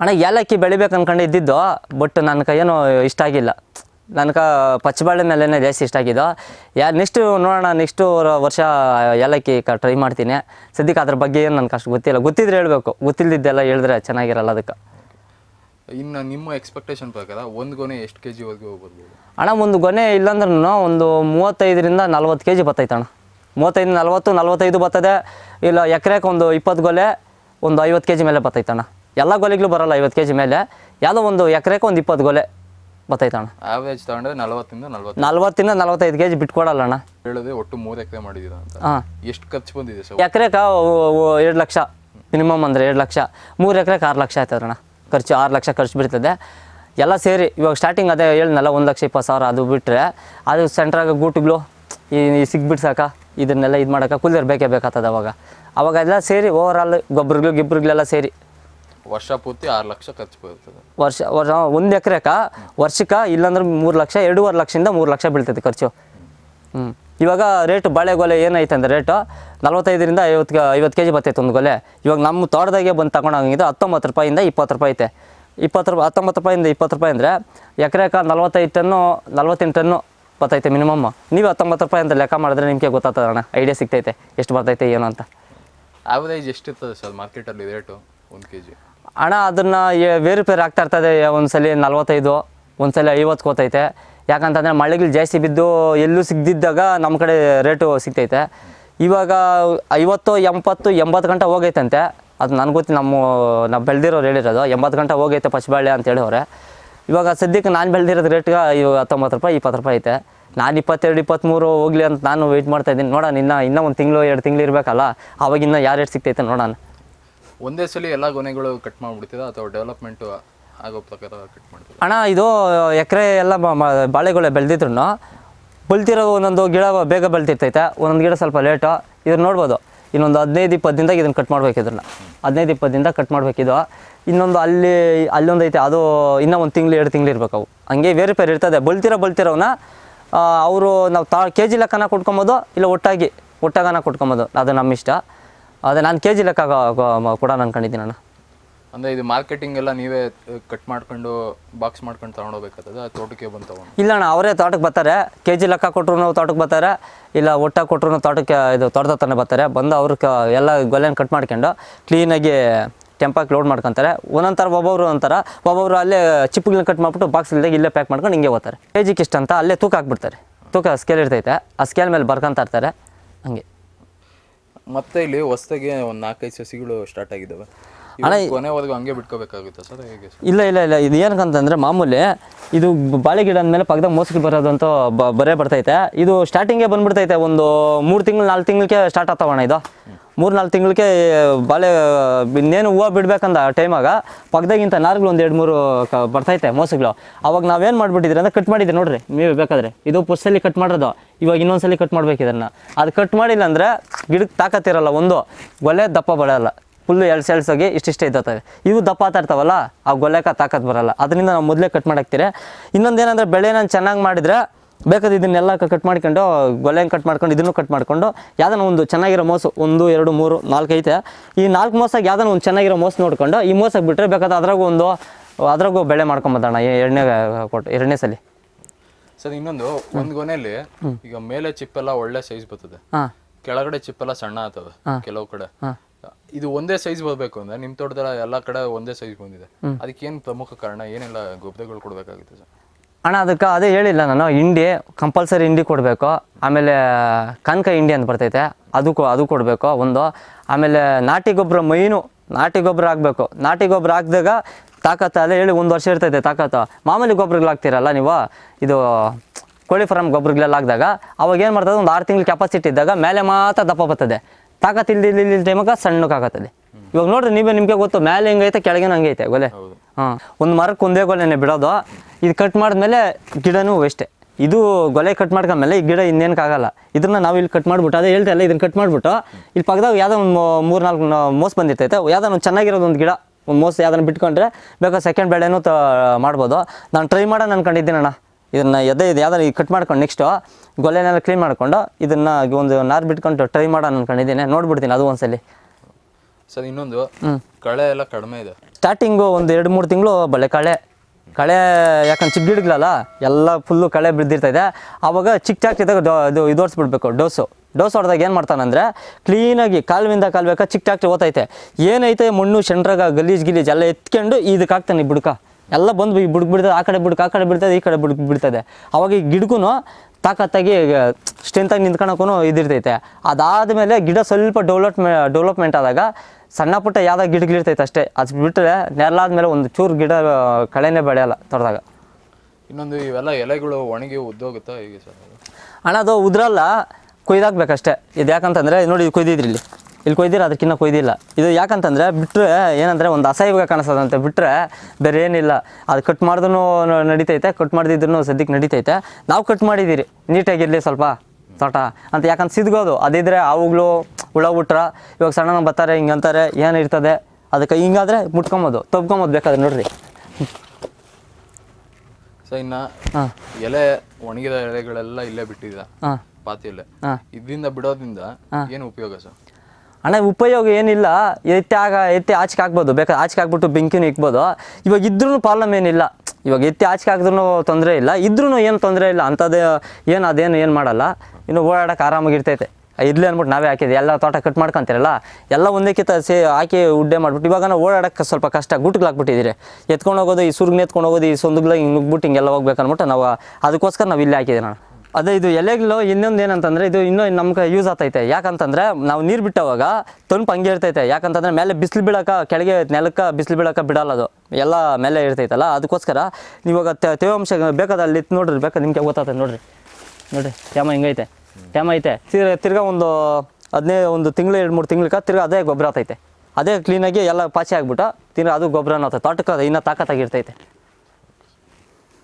ಅಣ್ಣ ಏಲಕ್ಕಿ ಬೆಳಿಬೇಕು ಅನ್ಕೊಂಡು ಇದ್ದಿದ್ದು ಬಟ್ ನನ್ನ ಏನೋ ಇಷ್ಟ ಆಗಿಲ್ಲ. ನನಗೆ ಪಚ್ಚಬಾಳೆ ಮೇಲೇ ಜಾಸ್ತಿ ಇಷ್ಟ ಆಗಿದ್ದು. ಯಾ ನೆಕ್ಸ್ಟು ನೋಡೋಣ ನೆಕ್ಸ್ಟು ವರ್ಷ ಏಲಕ್ಕಿ ಕ ಟ್ರೈ ಮಾಡ್ತೀನಿ. ಸದ್ಯಕ್ಕೆ ಅದ್ರ ಬಗ್ಗೆ ಏನು ನನಗೆ ಅಷ್ಟು ಗೊತ್ತಿಲ್ಲ. ಗೊತ್ತಿದ್ರೆ ಹೇಳಬೇಕು. ಗೊತ್ತಿಲ್ಲದಿದ್ದೆಲ್ಲ ಹೇಳಿದ್ರೆ ಚೆನ್ನಾಗಿರಲ್ಲ ಅದಕ್ಕೆ. ಇನ್ನು ನಿಮ್ಮ ಎಕ್ಸ್ಪೆಕ್ಟೇಷನ್ ಪ್ರಕಾರ ಒಂದು ಗೊನೆ ಎಷ್ಟು ಕೆ ಜಿವರೆಗೂ ಹೋಗ್ಬೋದು ಅಣ್ಣ ಒಂದು ಗೊನೆ ಇಲ್ಲಾಂದ್ರೂ ಒಂದು ಮೂವತ್ತೈದರಿಂದ ನಲ್ವತ್ತು ಕೆ ಜಿ ಬತ್ತೈತಣ್ಣ. ಅಣ್ಣ ಮೂವತ್ತೈದು ನಲ್ವತ್ತು ನಲ್ವತ್ತೈದು ಬರ್ತದೆ ಇಲ್ಲ ಎಕರೆಗೆ ಒಂದು ಇಪ್ಪತ್ತು ಗೊಲೆ ಒಂದು ಐವತ್ತು ಕೆ ಜಿ ಮೇಲೆ ಬತ್ತೈತಣ್ಣ. ಅಣ್ಣ ಎಲ್ಲ ಗೊಲೆಗಳು ಬರೋಲ್ಲ ಐವತ್ತು ಕೆ ಜಿ ಮೇಲೆ. ಯಾವುದೋ ಒಂದು ಎಕರೆಗೆ ಒಂದು ಇಪ್ಪತ್ತು ಗೊಲೆ. ಬರ್ತೈತೆ ಅಣ್ಣ. ಆವ್ರೇಜ್ ತಗೊಂಡ್ರೆ ನಲವತ್ತಿಂದ. ನಲವತ್ತು ನಲ್ವತ್ತಿಂದ ನಲ್ವತ್ತೈದು ಕೆ ಜಿ ಬಿಟ್ಕೊಡಲ್ಲ ಅಣ್ಣ. ಹೇಳಿದೆ ಒಟ್ಟು ಮೂರು ಎಕರೆ ಮಾಡಿದೀರ ಅಂತ. ಹಾಂ. ಎಷ್ಟು ಖರ್ಚು ಬಂದಿದೆ ಸರ್? ಎಕರೆಕ ಎರಡು ಲಕ್ಷ. ಮಿನಿಮಮ್ ಅಂದರೆ ಎರಡು ಲಕ್ಷ. ಮೂರು ಎಕರೆಗೆ ಆರು ಲಕ್ಷ ಆಯ್ತದ ಅಣ್ಣ ಖರ್ಚು ಆರು ಲಕ್ಷ ಖರ್ಚು ಬೀಳ್ತದೆ. ಎಲ್ಲ ಸೇರಿ ಇವಾಗ ಸ್ಟಾರ್ಟಿಂಗ್ ಅದೇ ಹೇಳಿದ್ನಲ್ಲ ಒಂದು ಲಕ್ಷ ಇಪ್ಪತ್ತು ಸಾವಿರ ಅದು ಬಿಟ್ಟರೆ ಅದು ಸೆಂಟ್ರಾಗ ಗೂಟುಗಳು ಈ ಸಿಗ್ಬಿಡ್ಸಾಕ ಇದನ್ನೆಲ್ಲ ಇದು ಮಾಡೋಕೆ ಕೂಲಿಯರ್ ಬೇಕೇ ಬೇಕಾಗ್ತದೆ ಅವಾಗ. ಅವಾಗ ಎಲ್ಲ ಸೇರಿ ಓವರ್ ಆಲ್ ಗೊಬ್ಬರಗಳು ಗಿಬ್ಬರುಗಳೆಲ್ಲ ಸೇರಿ ವರ್ಷ ಪೂರ್ತಿ ಆರು ಲಕ್ಷ ಖರ್ಚು ಬೀಳ್ತದೆ. ವರ್ಷ ವರ್ಷ ಒಂದು ಎಕರೆಕ ವರ್ಷಕ್ಕೆ ಇಲ್ಲಾಂದ್ರೆ ಮೂರು ಲಕ್ಷ ಎರಡೂವರೆ ಲಕ್ಷದಿಂದ ಮೂರು ಲಕ್ಷ ಬೀಳ್ತದೆ ಖರ್ಚು. ಹ್ಞೂ ಇವಾಗ ರೇಟ್ ಬಾಳೆಗೊಲೆ ಏನೈತೆ ಅಂದ್ರೆ ರೇಟು ನಲ್ವತ್ತೈದರಿಂದ ಐವತ್ತು ಐವತ್ತು ಕೆ ಜಿ ಬರ್ತೈತೆ ಒಂದು ಗೊಲೆ. ಇವಾಗ ನಮ್ಮ ತೋಟದಾಗೆ ಬಂದು ತಗೊಂಡಂಗಿದ್ರೆ ಹತ್ತೊಂಬತ್ತು ರೂಪಾಯಿಂದ ಇಪ್ಪತ್ತು ರೂಪಾಯಿ ಐತೆ. ಇಪ್ಪತ್ತು ರೂಪಾಯಿ ಹತ್ತೊಂಬತ್ತು ರೂಪಾಯಿಂದ ಇಪ್ಪತ್ತು ರೂಪಾಯಿ ಅಂದರೆ ಎಕರೆಕ ನಲ್ವತ್ತೈದು ಟನ್ನು ನಲ್ವತ್ತೆಂಟು ಟನ್ನು ಬರ್ತೈತೆ ಮಿನಿಮಮ್. ನೀವು ಹತ್ತೊಂಬತ್ತು ರೂಪಾಯಿ ಅಂತ ಲೆಕ್ಕ ಮಾಡಿದ್ರೆ ನಿಮಗೆ ಗೊತ್ತಾಗ್ತದೆ ಅಣ್ಣ ಐಡಿಯಾ ಸಿಗ್ತೈತೆ ಎಷ್ಟು ಬರ್ತೈತೆ ಏನು ಅಂತ. ಆವ್ರೇಜ್ ಎಷ್ಟಿರ್ತದೆ ಸರ್ ಮಾರ್ಕೆಟಲ್ಲಿ ರೇಟು ಒಂದು ಕೆ ಜಿ ಹಣ ಅದನ್ನು ವೇರುಪೇರು ಆಗ್ತಾ ಇರ್ತದೆ ಒಂದ್ಸಲಿ ನಲ್ವತ್ತೈದು ಸಲ ಐವತ್ತು ಕೋತೈತೆ ಯಾಕಂತಂದರೆ ಮಳೆಗಳು ಜಾಸ್ತಿ ಬಿದ್ದು ಎಲ್ಲೂ ಸಿಗ್ದಿದ್ದಾಗ ನಮ್ಮ ಕಡೆ ರೇಟು ಸಿಗ್ತೈತೆ. ಇವಾಗ ಐವತ್ತು, ಎಂಬತ್ತು ಎಂಬತ್ತು ಗಂಟೆ ಹೋಗೈತಂತೆ. ಅದು ನನಗೆ ಗೊತ್ತಿ, ನಮ್ಮ, ನಾವು ಬೆಳೆದಿರೋರು ಹೇಳಿರೋದು. ಎಂಬತ್ತು ಗಂಟೆ ಹೋಗೈತೆ ಪಚ್ಚಬಾಳೆ ಅಂತ ಹೇಳೋರೆ ಇವಾಗ ಸದ್ಯಕ್ಕೆ ನಾನು ಬೆಳೆದಿರೋದು ರೇಟ್ಗೆ ಇವಾಗ ಹತ್ತೊಂಬತ್ತು ರೂಪಾಯಿ, ಇಪ್ಪತ್ತು ರೂಪಾಯಿ ಐತೆ. ನಾನು ಇಪ್ಪತ್ತೆರಡು ಇಪ್ಪತ್ತ್ಮೂರು ಹೋಗ್ಲಿ ಅಂತ ನಾನು ವೆಯ್ಟ್ ಮಾಡ್ತಾ ಇದ್ದೀನಿ. ನೋಡೋಣ, ಇನ್ನೂ ಇನ್ನೂ ಒಂದು ತಿಂಗಳು, ಎರಡು ತಿಂಗಳು ಇರಬೇಕಲ್ಲ. ಅವಾಗಿನ್ನ ಯಾರು ರೇಟ್ ಸಿಗ್ತೈತೆ ನೋಡೋಣ. ಒಂದೇ ಸಲ ಎಲ್ಲ ಗೊನೆಗಳು ಕಟ್ ಮಾಡಿಬಿಡ್ತೀರಾ ಅಥವಾ ಡೆವಲಪ್ಮೆಂಟು ಆಗೋ ಪ್ರಕಾರ ಕಟ್ ಮಾಡ್ತೀರಾ ಅಣ್ಣ, ಇದು ಎಕರೆ ಎಲ್ಲ ಬಾಳೆಗಳು ಬೆಳೆದಿದ್ರು ಬಲ್ತಿರೋ ಒಂದೊಂದು ಗಿಡ ಬೇಗ ಬೆಳ್ತಿರ್ತೈತೆ. ಒಂದೊಂದು ಗಿಡ ಸ್ವಲ್ಪ ಲೇಟು ಇದನ್ನ ನೋಡ್ಬೋದು. ಇನ್ನೊಂದು ಹದಿನೈದು ಇಪ್ಪತ್ತು ದಿನದಾಗ ಇದನ್ನು ಕಟ್ ಮಾಡ್ಬೇಕು ಇದನ್ನ ಹದಿನೈದು ಇಪ್ಪತ್ತು ದಿನದ ಕಟ್ ಮಾಡಬೇಕಿದು ಇನ್ನೊಂದು ಅಲ್ಲಿ, ಅಲ್ಲೊಂದು ಐತೆ, ಅದು ಇನ್ನೂ ಒಂದು ತಿಂಗಳು, ಎರಡು ತಿಂಗಳು ಇರ್ಬೇಕು ಅವು. ಹಂಗೆ ಬೇರೆ ಬೇರೆ ಇರ್ತದೆ. ಬಲ್ತಿರೋ ಬಲ್ತಿರೋನ ಅವರು ನಾವು ತಾ ಕೆ ಜಿ ಲೆಕ್ಕನ ಕೊಟ್ಕೊಬೋದು, ಇಲ್ಲ ಒಟ್ಟಾಗಿ, ಒಟ್ಟಾಗನ ಕೊಟ್ಕೊಬೋದು. ಅದು ನಮ್ಮ ಇಷ್ಟ ಅದೇ ನಾನು ಕೆ ಜಿ ಲೆಕ್ಕ ನಾನು ಅನ್ಕೊಂಡಿದ್ದೀನಿ ಅಣ್ಣ. ಅಂದರೆ ಇದು ಮಾರ್ಕೆಟಿಂಗ್ ಎಲ್ಲ ನೀವೇ ಕಟ್ ಮಾಡ್ಕೊಂಡು ಬಾಕ್ಸ್ ಮಾಡ್ಕೊಂಡು ತಗೊಂಡು ಆ ತೋಟಕ್ಕೆ ಬಂದು ತಗೊಂಡು? ಇಲ್ಲ ಅಣ್ಣ ಅವರೇ ತೋಟಕ್ಕೆ ಬರ್ತಾರೆ. ಕೆ ಜಿ ಲೆಕ್ಕ ಕೊಟ್ಟರು ತೋಟಕ್ಕೆ ಬರ್ತಾರೆ. ಇಲ್ಲ ಒಟ್ಟ ಕೊಟ್ಟರು ತೋಟಕ್ಕೆ ಇದು ತೋಟದ ತಾನೇ ಬರ್ತಾರೆ. ಬಂದು ಅವ್ರ ಕ ಎಲ್ಲ ಗೊಲೆನ ಕಟ್ ಮಾಡ್ಕೊಂಡು ಕ್ಲೀನಾಗಿ ಟೆಂಪಾಗಿ ಲೋಡ್ ಮಾಡ್ಕೊತಾರೆ. ಒಂದೊಂಥರ ಥರ ಒಬ್ಬೊಬ್ರು ಒಂಥರ ಒಬ್ಬೊಬ್ರು ಅಲ್ಲೇ ಚಿಪ್ಪುಗಳನ್ನ ಕಟ್ ಮಾಡಿಬಿಟ್ಟು ಬಾಕ್ಸ್ ಇಲ್ದಾಗ ಇಲ್ಲೇ ಪ್ಯಾಕ್ ಮಾಡ್ಕೊಂಡು ಹಿಂಗೆ ಹೋಗ್ತಾರೆ. ಕೆ ಜಿಗೆ ಇಷ್ಟ ಅಂತ ಅಲ್ಲೇ ತೂಕ ಹಾಕ್ಬಿಡ್ತಾರೆ. ತೂಕ ಸ್ಕೇಲ್ ಇರ್ತೈತೆ. ಆ ಸ್ಕೇಲ್ ಮೇಲೆ ಬರ್ಕೊಂತ ಇರ್ತಾರೆ. ಹಂಗೆ. ಮತ್ತೆ ಇಲ್ಲಿ ಹೊಸದಾಗಿ ಒಂದು ನಾಲ್ಕೈದು ಸಸಿಗಳು ಸ್ಟಾರ್ಟ್ ಆಗಿದ್ದಾವೆ ಕೊನೆವರೆಗೂ ಹಂಗೆ ಬಿಟ್ಕೋಬೇಕಾಗುತ್ತೆ ಸರ್ ಹೇಗೆ ಇಲ್ಲ ಇಲ್ಲ ಇಲ್ಲ ಇದು ಏನಕ್ಕಂತಂದ್ರೆ ಮಾಮೂಲಿ ಇದು ಬಾಳೆ ಗಿಡ ಅಂದಮೇಲೆ ಪಕ್ಕದಾಗ ಮೋಸಕ್ಕೆ ಬರೋದಂತ ಬರೇ ಬರ್ತೈತೆ. ಇದು ಸ್ಟಾರ್ಟಿಂಗೇ ಬಂದ್ಬಿಡ್ತೈತೆ ಒಂದು ಮೂರು ತಿಂಗಳು ನಾಲ್ಕು ತಿಂಗಳಿಗೆ ಸ್ಟಾರ್ಟ್ ಆಗ್ತಾವಣ್ಣ ಇದು. ಮೂರು ನಾಲ್ಕು ತಿಂಗಳಿಗೆ, ಬಾಳೆ, ಇನ್ನೇನು ಹೂವು ಬಿಡ್ಬೇಕಂದ ಟೈಮಾಗ ಪಕ್ಕದಾಗಿಂತ ನಾರುಗಳು ಒಂದು ಎರಡು ಮೂರು ಕ ಬರ್ತೈತೆ ಮೋಸಗಳು. ಅವಾಗ ನಾವೇನು ಮಾಡಿಬಿಟ್ಟಿದ್ರೆ ಅಂದ್ರೆ ಕಟ್ ಮಾಡಿದ್ದೆ ನೋಡ್ರಿ, ನೀವು ಬೇಕಾದ್ರೆ. ಇದು ಪುಸ್ತಲ್ಲಿ ಕಟ್ ಮಾಡಿರೋದು. ಇವಾಗ ಇನ್ನೊಂದ್ಸಲಿ ಕಟ್ ಮಾಡ್ಬೇಕು ಇದನ್ನು ಅದು ಕಟ್ ಮಾಡಿಲ್ಲ ಅಂದರೆ ಗಿಡಕ್ಕೆ ತಾಕತ್ತಿರಲ್ಲ ಒಂದು. ಗೊಲೆ ದಪ್ಪ ಬರೋಲ್ಲ. ಫುಲ್ಲು ಎಳ್ಸಿ ಎಳ್ಸೋಗಿ ಇಷ್ಟಿಷ್ಟೇ ಇದ್ದಾವೆ ಇವು ದಪ್ಪ ಇರ್ತಾವಲ್ಲ, ಆ ಗೊಲೆಕ ತಾಕತ್ ಬರಲ್ಲ. ಅದರಿಂದ ನಾವು ಮೊದಲೇ ಕಟ್ ಮಾಡಾಕ್ತೀರಿ. ಇನ್ನೊಂದೇನಂದ್ರೆ ಬೆಳೆ ನಾನು ಚೆನ್ನಾಗಿ ಮಾಡಿದ್ರೆ ಬೇಕಾದ್ರೆ ಇದನ್ನೆಲ್ಲ ಕಟ್ ಮಾಡ್ಕೊಂಡು ಗೊಲೆ ಕಟ್ ಮಾಡ್ಕೊಂಡು ಇದನ್ನು ಕಟ್ ಮಾಡ್ಕೊಂಡು ಯಾವ್ದಾನ ಒಂದು ಚೆನ್ನಾಗಿರೋ ಮೋಸ ಒಂದು ಎರಡು ಮೂರು ನಾಲ್ಕು ಐತೆ. ಈ ನಾಲ್ಕು ಮೋಸಾಗಿ ಯಾವ್ದಾನ ಒಂದು ಚೆನ್ನಾಗಿರೋ ಮೋಸ ನೋಡ್ಕೊಂಡು ಈ ಮೋಸಕ್ಕೆ ಬಿಟ್ಟರೆ ಬೇಕಾದ್ರೆ ಅದ್ರಾಗೂ ಒಂದು ಅದ್ರಾಗೂ ಬೆಳೆ ಮಾಡ್ಕೊಂಬತ್ತಣ್ಣ ಎರಡನೇ ಕೊಟ್ಟು ಎರಡನೇ ಸಲ. ಸರ್ ಇನ್ನೊಂದು ಒಂದು ಗೊನೆಯಲ್ಲಿ ಈಗ ಮೇಲೆ ಚಿಪ್ಪೆಲ್ಲ ಒಳ್ಳೆ ಸೈಜ್ ಬರ್ತದೆ. ಕೆಳಗಡೆ ಚಿಪ್ಪೆಲ್ಲ ಸಣ್ಣ ಆಗ್ತದೆ ಕೆಲವು ಕಡೆ. ಇದು ಒಂದೇ ಸೈಜ್ ಬರಬೇಕು ಅಂದ್ರೆ ನಿಮ್ ತೋಟದ ಎಲ್ಲಾ ಕಡೆ ಒಂದೇ ಸೈಜ್ ಬಂದಿದೆ. ಅದಕ್ಕೆ ಏನ್ ಪ್ರಮುಖ ಕಾರಣ? ಏನೆಲ್ಲ ಗೊಬ್ಬರಗಳು ಕೊಡಬೇಕಾಗುತ್ತೆ ಸರ್? ಅಣ್ಣ, ಅದಕ್ಕೆ ಅದೇ ಹೇಳಿಲ್ಲ ನಾನು, ಹಿಂಡಿ ಕಂಪಲ್ಸರಿ ಹಿಂಡಿ ಕೊಡಬೇಕು. ಆಮೇಲೆ ಕನಕ ಹಿಂಡಿ ಅಂತ ಬರ್ತೈತೆ, ಅದು ಅದು ಕೊಡಬೇಕು ಒಂದು. ಆಮೇಲೆ ನಾಟಿ ಗೊಬ್ಬರ ಮೈನು, ನಾಟಿ ಗೊಬ್ಬರ ಹಾಕಬೇಕು. ನಾಟಿ ಗೊಬ್ಬರ ಹಾಕಿದಾಗ ತಾಕತ್ತು ಅದೇ ಹೇಳಿ ಒಂದು ವರ್ಷ ಇರ್ತೈತೆ ತಾಕತ್ತು. ಮಾಮೂಲಿ ಗೊಬ್ಬರಗಳು ಹಾಕ್ತಿರಲ್ಲ ನೀವು? ಇದು ಕೋಳಿ ಫಾರಮ್ ಗೊಬ್ಬರಗಳೆಲ್ಲ ಹಾಕಿದಾಗ, ಅವಾಗ ಏನು ಮಾಡ್ತದೆ? ಒಂದು ಆರು ತಿಂಗಳು ಕೆಪಾಸಿಟಿ ಇದ್ದಾಗ, ಮೇಲೆ ಮಾತ್ರ ದಪ್ಪ ಬರ್ತದೆ. ತಾಕತ್ತು ಇಲ್ದಿಲ್ಲ ಇಲ್ದಿಲ್ಲ ಟೈಮಾಗ ಸಣ್ಣಕ್ಕಾಗತ್ತದೆ ಇವಾಗ ನೋಡ್ರಿ ನೀವೇ ನಿಮಗೆ ಗೊತ್ತು ಮೇಲೆ ಹೆಂಗೈತೆ ಕೆಳಗೆ ಹಂಗೈತೆ ಗೊಲೆ? ಹಾಂ ಒಂದು ಮರಕ್ಕೆ ಒಂದೇ ಗೊಲೆನೆ ಬಿಡೋದು. ಇದು ಕಟ್ ಮಾಡಿದ್ಮೇಲೆ ಗಿಡನೂ ವೇಸ್ಟೆ ಇದು ಗೊಲೆ ಕಟ್ ಮಾಡ್ಕೊಂಡ್ಮೇಲೆ ಈ ಗಿಡ ಇನ್ನೇನಕ್ಕಾಗಲ್ಲ ಇದನ್ನ ನಾವು ಇಲ್ಲಿ ಕಟ್ ಮಾಡ್ಬಿಟ್ಟು ಅದೇ ಹೇಳ್ತಾ ಇಲ್ಲ ಇದನ್ನ ಕಟ್ ಮಾಡಿಬಿಟ್ಟು ಇಲ್ಲಿ ಪಕ್ಕದಾಗ ಯಾವುದೋ ಒಂದು ಮೂರು ನಾಲ್ಕು ಮೋಸ ಬಂದಿರ್ತೈತೆ. ಯಾವುದೋ ಒಂದು ಚೆನ್ನಾಗಿರೋದು ಒಂದು ಗಿಡ ಒಂದು ಮೋಸ ಯಾವ್ದನ್ನ ಬಿಟ್ಕೊಂಡ್ರೆ ಬೇಕಾದ್ರೆ ಸೆಕೆಂಡ್ ಬೆಳೆನೂ ತ ಮಾಡ್ಬೋದು. ನಾನು ಟ್ರೈ ಮಾಡೋಣ ಅನ್ಕೊಂಡಿದ್ದೀನಣ್ಣ ಇದನ್ನು ಎದೆ ಇದು ಯಾವ್ದಾರು ಕಟ್ ಮಾಡ್ಕೊಂಡು ನೆಕ್ಸ್ಟು ಗೊಲೆನೆಲ್ಲ ಕ್ಲೀನ್ ಮಾಡ್ಕೊಂಡು ಇದನ್ನು ಒಂದು ನಾರು ಬಿಟ್ಕೊಂಡು ಟ್ರೈ ಮಾಡೋಣ ಅನ್ಕೊಂಡಿದ್ದೀನಿ. ನೋಡ್ಬಿಡ್ತೀನಿ ಅದು ಒಂದ್ಸಲಿ. ಸರ್ ಇನ್ನೊಂದು. ಕಳೆ ಎಲ್ಲ ಕಡಿಮೆ ಇದೆ. ಸ್ಟಾರ್ಟಿಂಗು ಒಂದು ಎರಡು ಮೂರು ತಿಂಗಳು ಬಳೆ ಕಳೆ. ಕಳೆ ಯಾಕಂದ್ರೆ ಚಿಕ್ಕ ಗಿಡಗಳಲ್ಲ ಎಲ್ಲ ಫುಲ್ಲು ಕಳೆ ಬಿದ್ದಿರ್ತೈತೆ ಆವಾಗ ಚಿಕ್ಕ ಚಾಕ್ಟಿದಾಗ ಡೋ ಇದು ಇದು ಹೊಡ್ಸ್ಬಿಡ್ಬೇಕು ಡೋಸು ಡೋಸ್ ಹೊಡೆದಾಗ ಏನು ಮಾಡ್ತಾನಂದ್ರೆ ಕ್ಲೀನಾಗಿ ಕಾಲುವಿಂದ ಕಾಲ್ಬೇಕಾ ಚಿಕ್ಕ ಚಾಕ್ಟಿ ಓತೈತೆ. ಏನೈತೆ ಮಣ್ಣು ಶೆಂಡ್ರಾಗ ಗಲೀಜ್ ಗಿಲೀಜ್ ಎಲ್ಲ ಎತ್ಕೊಂಡು ಇದಕ್ಕೆ ಹಾಕ್ತಾನೆ ಈ ಬುಡ್ಕ. ಎಲ್ಲ ಬಂದು ಈ ಬುಡ್ಕ್ ಬಿಡ್ತದೆ ಆ ಕಡೆ ಬುಡ್ಕ ಆ ಕಡೆ ಬಿಡ್ತದೆ ಈ ಕಡೆ ಬುಡ್ಕ್ ಬಿಡ್ತದೆ. ಅವಾಗ ಈ ಗಿಡಕ್ಕೂ ತಾಕತ್ತಾಗಿ ಸ್ಟ್ರೆಂತಾಗಿ ನಿಂತ್ಕೊಳಕ್ಕೂ ಇದಿರ್ತೈತೆ. ಅದಾದಮೇಲೆ ಗಿಡ ಸ್ವಲ್ಪ ಡೆವಲಪ್ ಡೆವಲಪ್ಮೆಂಟ್ ಆದಾಗ ಸಣ್ಣ ಪುಟ್ಟ ಯಾವ್ದಾಗ ಗಿಡಗಳಿರ್ತೈತೆ ಅಷ್ಟೇ. ಅದು ಬಿಟ್ಟರೆ ನೆರಳಾದ್ಮೇಲೆ ಒಂದು ಚೂರು ಗಿಡ ಕಳೆನೇ ಬೆಳೆಯಲ್ಲ ತೊಡೆದಾಗ ಇನ್ನೊಂದು ಇವೆಲ್ಲ ಎಲೆಗಳು ಒಣಗಿ ಉದ್ದೋಗುತ್ತಾ ಹೀಗೆ ಸರ್? ಅಣ್ಣ ಅದು ಉದ್ರಲ್ಲ ಕೊಯ್ದಾಕ್ಬೇಕಷ್ಟೇ. ಇದು ಯಾಕಂತಂದರೆ ನೋಡಿ ಕೊಯ್ದಿದ್ರಿ ಇಲ್ಲಿ. ಇಲ್ಲಿ ಕೊಯ್ದಿರ ಅದಕ್ಕಿಂತ ಕೊಯ್ದಿಲ್ಲ. ಇದು ಯಾಕಂತಂದರೆ ಬಿಟ್ಟರೆ ಏನಂದರೆ ಒಂದು ಅಸಹ್ಯವಾಗಿ ಕಾಣಿಸೋದಂತೆ ಬಿಟ್ಟರೆ ಬೇರೆ ಏನಿಲ್ಲ. ಅದು ಕಟ್ ಮಾಡಿದ್ರೂ ನಡೀತೈತೆ ಕಟ್ ಮಾಡಿದ್ರು ಸದ್ಯಕ್ಕೆ ನಡೀತೈತೆ. ನಾವು ಕಟ್ ಮಾಡಿದ್ದೀರಿ ನೀಟಾಗಿರಲಿ ಸ್ವಲ್ಪ ತೋಟ. ಅಂತ ಯಾಕಂತ ಸಿದ್ಗೋದು. ಅದಿದ್ರೆ ಅವುಗಳು ಹುಳ ಬಿಟ್ರ ಇವಾಗ ಸಣ್ಣ ಬರ್ತಾರೆ ಹಿಂಗಂತಾರೆ ಏನು ಇರ್ತದೆ? ಅದಕ್ಕೆ ಹಿಂಗಾದ್ರೆ ಮುಟ್ಕೊಬೋದು ತಬ್ಕೊಬೋದು ಬೇಕಾದ್ರೆ ನೋಡ್ರಿ. ಸೊ ಇನ್ನ ಎಲೆ ಒಣಗಿದ ಎಲೆಗಳೆಲ್ಲ ಇಲ್ಲೇ ಬಿಟ್ಟಿದ. ಹಾಂ. ಪಾತಿಯಲ್ಲೇ ಇದರಿಂದ ಬಿಡೋದ್ರಿಂದ ಏನು ಉಪಯೋಗ ಸರ್? ಅಣ್ಣ, ಉಪಯೋಗ ಏನಿಲ್ಲ. ಎತ್ತಿ ಆಗ, ಎತ್ತಿ ಆಚೆಗೆ ಹಾಕ್ಬೋದು. ಬೇಕಾದ್ರೆ ಆಚೆಗೆ ಹಾಕ್ಬಿಟ್ಟು ಬೆಂಕಿನೂ ಇಕ್ಬೋದು. ಇವಾಗ ಇದ್ರೂ ಪ್ರಾಬ್ಲಮ್ ಏನಿಲ್ಲ. ಇವಾಗ ಎತ್ತಿ ಆಚೆಗೆ ಹಾಕಿದ್ರೂ ತೊಂದರೆ ಇಲ್ಲ. ಇದ್ರೂ ಏನು ತೊಂದರೆ ಇಲ್ಲ. ಅಂಥದ್ದು ಏನು, ಅದೇನು ಏನು ಮಾಡಲ್ಲ. ಇನ್ನು ಓಡಾಡೋಕೆ ಆರಾಮಾಗಿರ್ತೈತೆ ಇರ್ಲಿ ಅಂದ್ಬಿಟ್ಟು ನಾವೇ ಹಾಕಿದ್ವಿ. ಎಲ್ಲ ತೋಟ ಕಟ್ ಮಾಡ್ಕೊಂತೀರಲ್ಲ? ಎಲ್ಲ ಒಂದೇ ಕಿತ್ತ ಸೇ, ಹಾಕಿ ಉಡ್ಡೆ ಮಾಡ್ಬಿಟ್ಟು ಇವಾಗ ನಾವು ಓಡಾಡಕ್ಕೆ ಸ್ವಲ್ಪ ಕಷ್ಟ. ಗುಟ್ಗಳು ಹಾಕ್ಬಿಟ್ಟಿದ್ದೀರಿ. ಎತ್ಕೊಂಡು ಹೋಗೋದು, ಈ ಸುರ್ಗ್ನ ಎತ್ಕೊಂಡು ಹೋಗೋದು, ಈ ಸೊಂದುಗ್ಲ ಹಿಂಗೆ ನುಗ್ಬಿಟ್ಟು ಹಿಂಗೆಲ್ಲ ಹೋಗ್ಬೇಕು ಅಂದ್ಬಿಟ್ಟು ನಾವು ಅದಕ್ಕೋಸ್ಕರ ನಾವು ಇಲ್ಲೇ ಹಾಕಿದ್ದೀವಿ ನಾನು ಅದೇ ಇದು ಎಲೆಗಳು ಇನ್ನೊಂದು ಏನಂತಂದ್ರೆ ಇದು ಇನ್ನೂ ನಮ್ಗೆ ಯೂಸ್ ಆಗ್ತೈತೆ. ಯಾಕಂತಂದ್ರೆ ನಾವು ನೀರು ಬಿಟ್ಟವಾಗ ತಂಪು ಹಂಗೆ ಇರ್ತೈತೆ. ಯಾಕಂತಂದ್ರೆ ಮೇಲೆ ಬಿಸಿಲು ಬೀಳಕ್ಕೆ ಕೆಳಗೆ ನೆಲಕ್ಕೆ ಬಿಸಿಲು ಬೀಳಕ್ಕೆ ಬಿಡಲ್ಲ ಅದು. ಎಲ್ಲ ಮೇಲೆ ಇರ್ತೈತಲ್ಲ, ಅದಕ್ಕೋಸ್ಕರ ನೀವಾಗ ತೇವಾಂಶ ಬೇಕಾದಲ್ಲಿ ನೋಡ್ರಿ ಬೇಕಾ ನಿಮ್ಗೆ ಗೊತ್ತಾಗ್ತದೆ ನೋಡ್ರಿ. ನೋಡ್ರಿ ಟ್ಯಾಮ ಹಿಂಗೈತೆ ಟ್ಯಾಮ ಐತೆ. ತಿರ್ಗ, ತಿರ್ಗಾ ಒಂದು ಹದಿನೈದು ಒಂದು ತಿಂಗಳು, ಎರಡು, ಮೂರು ತಿಂಗ್ಳಕ್ಕೆ ತಿರ್ಗಾ ಅದೇ ಗೊಬ್ಬರ ಆತೈತೆ ಅದೇ ಕ್ಲೀನಾಗಿ ಎಲ್ಲ ಪಾಚಿ ಆಗ್ಬಿಟ್ಟು, ತಿರ್ಗಾ ಅದು ಗೊಬ್ಬರ ಅನ್ನೋ ತೋಟಕ್ಕೆ ಇನ್ನೂ ತಾಕತ್ತಾಗಿರ್ತೈತೆ